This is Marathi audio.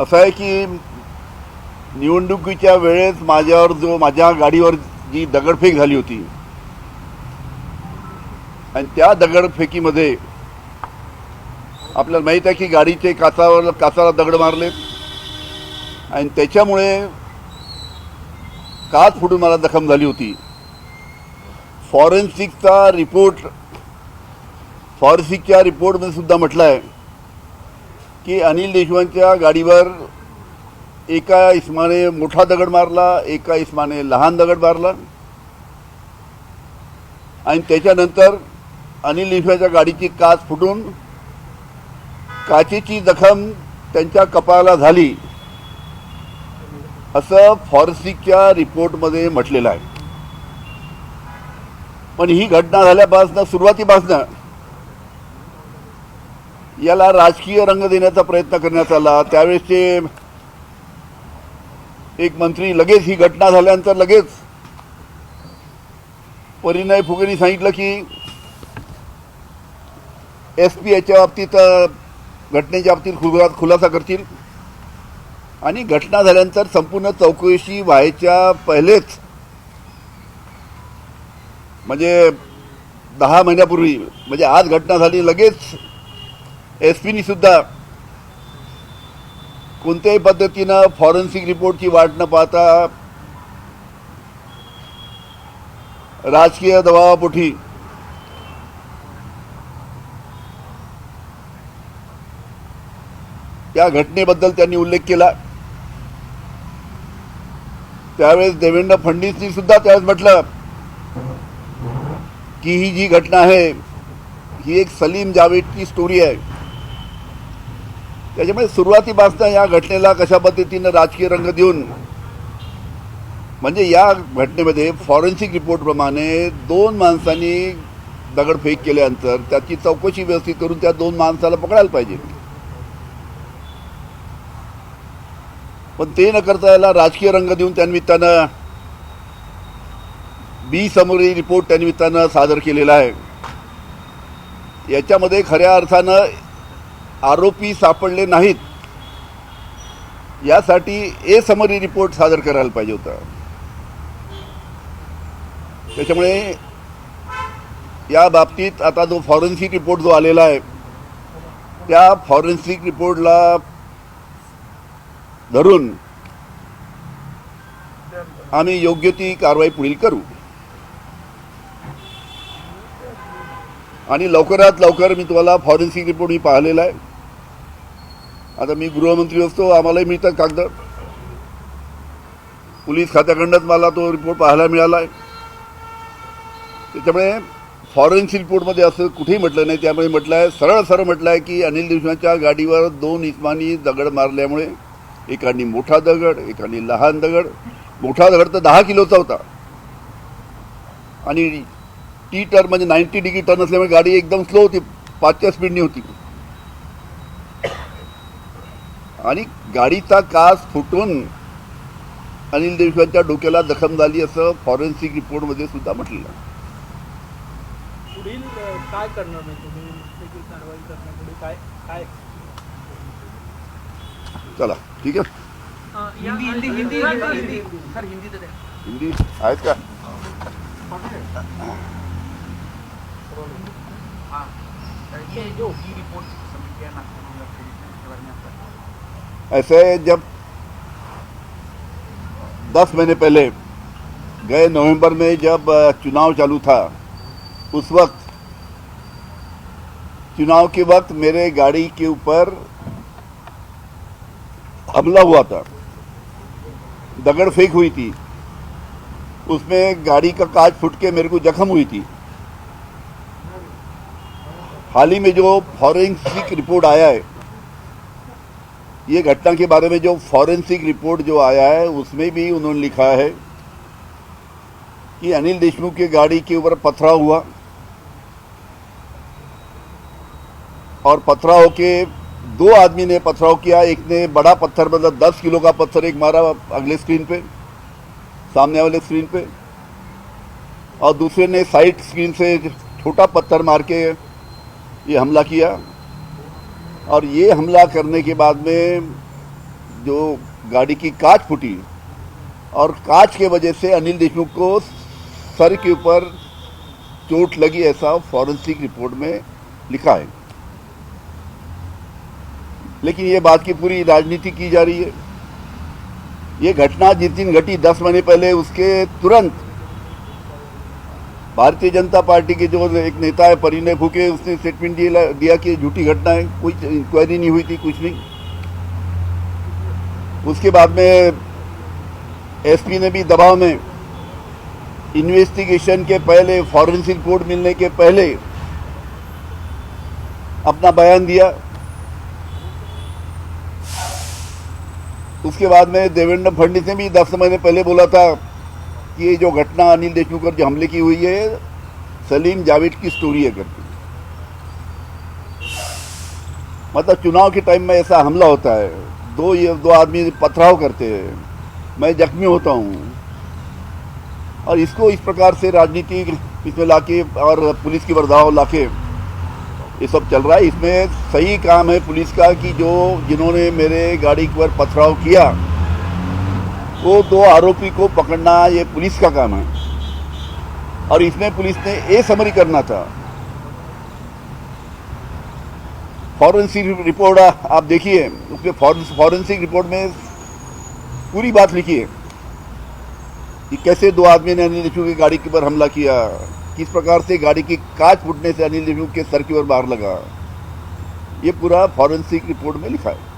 असं आहे की निवडणुकीच्या वेळेस माझ्यावर जो माझ्या गाडीवर जी दगडफेक झाली होती आणि त्या दगडफेकीमध्ये आपल्याला माहीत आहे की गाडीचे काचावर काचाला दगड मारलेत. आणि त्याच्यामुळे काच फुटून मला जखम झाली होती. फॉरेन्सिकचा रिपोर्ट फॉरेन्सिकच्या रिपोर्टमध्ये सुद्धा म्हटलं आहे की अनिल देशमुखांच्या गाडीवर एका इस्माने मोठा दगड मारला एका इस्माने लहान दगड मारला. आणि त्याच्यानंतर अनिल देशमुखांच्या गाडीची काच फुटून काचेची जखम त्यांच्या कपाळाला झाली. असं फॉरेन्सिकच्या रिपोर्टमध्ये म्हटलेलं आहे. पण ही घटना झाल्यापासनं सुरुवातीपासनं याला राजकीय रंग देण्याचा प्रयत्न करण्यात आला. त्यावेळेसचे एक मंत्री लगेच ही घटना झाल्यानंतर लगेच परिणय फुगेनी सांगितलं की एस पी याच्या बाबतीत घटनेच्या बाबतीत खुला खुलासा करतील. आणि घटना झाल्यानंतर संपूर्ण चौकशी व्हायच्या पहिलेच म्हणजे दहा महिन्यापूर्वी म्हणजे आज घटना झाली लगेच एस पीनी सुद्धा कोणत्याही पद्धतीनं फॉरेन्सिक रिपोर्टची वाट न पाहता राजकीय दबावापोटी त्या घटनेबद्दल त्यांनी उल्लेख केला. त्यावेळेस देवेंद्र फडणवीसनी सुद्धा त्यावेळेस म्हटलं की ही जी घटना आहे ही एक सलीम जावेदची स्टोरी आहे. त्याच्यामुळे सुरुवातीपासून या घटनेला कशा पद्धतीनं राजकीय रंग देऊन म्हणजे या घटनेमध्ये फॉरेन्सिक रिपोर्टप्रमाणे दोन माणसांनी दगडफेक केल्यानंतर त्याची चौकशी व्यवस्थित करून त्या दोन माणसाला पकडायला पाहिजे. पण ते न करता याला राजकीय रंग देऊन त्यानिमित्तानं बी समोरील रिपोर्ट त्यानिमित्तानं सादर केलेला आहे. याच्यामध्ये खऱ्या अर्थानं आरोपी सापडले नाहीत. यासाठी ए समरी रिपोर्ट सादर करायला पाहिजे होता. त्याच्यामुळे या बाबतीत आता जो फॉरेन्सिक रिपोर्ट जो आलेला आहे त्या फॉरेन्सिक रिपोर्टला धरून आम्ही योग्य ती कारवाई पुढील करू. आणि लवकरात लवकर मी तुम्हाला फॉरेन्सिक रिपोर्ट मी पाहिलेला आहे. आता मी गृहमंत्री असतो आम्हालाही मिळतात कागद. पोलीस खात्याकडनंच मला तो रिपोर्ट पाहायला मिळाला आहे त्याच्यामुळे फॉरेन्सिक रिपोर्टमध्ये असं कुठेही म्हटलं नाही त्यामुळे म्हटलं आहे सरळ सरळ म्हटलं आहे की अनिल देशमुखांच्या गाडीवर दोन इस्मानी दगड मारल्यामुळे एकानी मोठा दगड एकाने लहान दगड. मोठा दगड तर दहा किलोचा होता. आणि टी टर्न म्हणजे नाईन्टी डिग्री टर्न असल्यामुळे गाडी एकदम स्लो होती पाचच्या स्पीडनी होती. आणि गाडीचा काच फुटून अनिल देशमुखांच्या डोक्याला जखम झाली असं फॉरेन्सिक रिपोर्टमध्ये सुद्धा म्हटलेलं आहे. पुढील अ, काय करणार चला ठीक आहे? हिंदी हिंदी हिंदी हिंदी. सर हिंदी तर हिंदी आहेत का? ये जो की रिपोर्ट सबमिट किया नागपुर में ऐसे जब दस महीने पहले गए नवंबर में जब चुनाव चालू था, उस वक्त चुनाव के वक्त मेरे गाड़ी के ऊपर हमला हुआ था। दगड़ फेंक हुई थी। उसमें गाड़ी का कांच फुट के मेरे को जख्म हुई थी। हाल ही में जो फॉरेंसिक रिपोर्ट आया है ये घटना के बारे में जो फॉरेंसिक रिपोर्ट जो आया है, उसमें भी उन्होंने लिखा है कि अनिल देशमुख की गाड़ी के ऊपर पथराव हुआ और पथराव के दो आदमी ने पथराव किया। एक ने बड़ा पत्थर मतलब दस किलो का पत्थर एक मारा अगले स्क्रीन पे, सामने वाले स्क्रीन पे। और दूसरे ने साइड स्क्रीन से छोटा पत्थर मार के ये हमला किया। और ये हमला करने के बाद में जो गाड़ी की कांच फूटी और कांच के वजह से अनिल देशमुख को सर के ऊपर चोट लगी ऐसा फॉरेंसिक रिपोर्ट में लिखा है। लेकिन ये बात की पूरी राजनीति की जा रही है। ये घटना जिस दिन घटी दस महीने पहले, उसके तुरंत भारतीय जनता पार्टी के जो एक नेता है, परिणय फूके उसने स्टेटमेंट दिया कि झूठी घटना है, कोई इंक्वायरी नहीं हुई थी, कुछ नहीं। उसके बाद में एसपी ने भी दबाव में इन्वेस्टिगेशन के पहले फॉरेंसिक रिपोर्ट मिलने के पहले अपना बयान दिया। उसके बाद में देवेंद्र फडणवीस ने भी दस महीने पहले बोला था कि ये जो घटना अनिल देशमुख पर जो हमले की हुई है, सलीम जावेद की स्टोरी है करके मतलब चुनाव के टाइम में ऐसा हमला होता है। दो ये, दो आदमी पथराव करते हैं। मैं जख्मी होता हूँ। और इसको इस प्रकार से राजनीति इसमें लाके और पुलिस की बर्दाव लाके ये सब चल रहा है। इसमें सही काम है पुलिस का कि जो जिन्होंने मेरे गाड़ी पर पथराव किया वो दो आरोपी को पकड़ना ये पुलिस का काम है। और इसमें पुलिस ने ये समरी करना था। फॉरेंसिक रिपोर्ट, आप देखिए, उसमें फॉरेंसिक रिपोर्ट में पूरी बात लिखी है कि कैसे दो आदमी ने अनिल देशमुख की गाड़ी के ऊपर हमला किया, किस प्रकार से गाड़ी की कांच फूटने से अनिल देशमुख के सर के ऊपर बाहर लगा। ये पूरा फॉरेंसिक रिपोर्ट में लिखा है।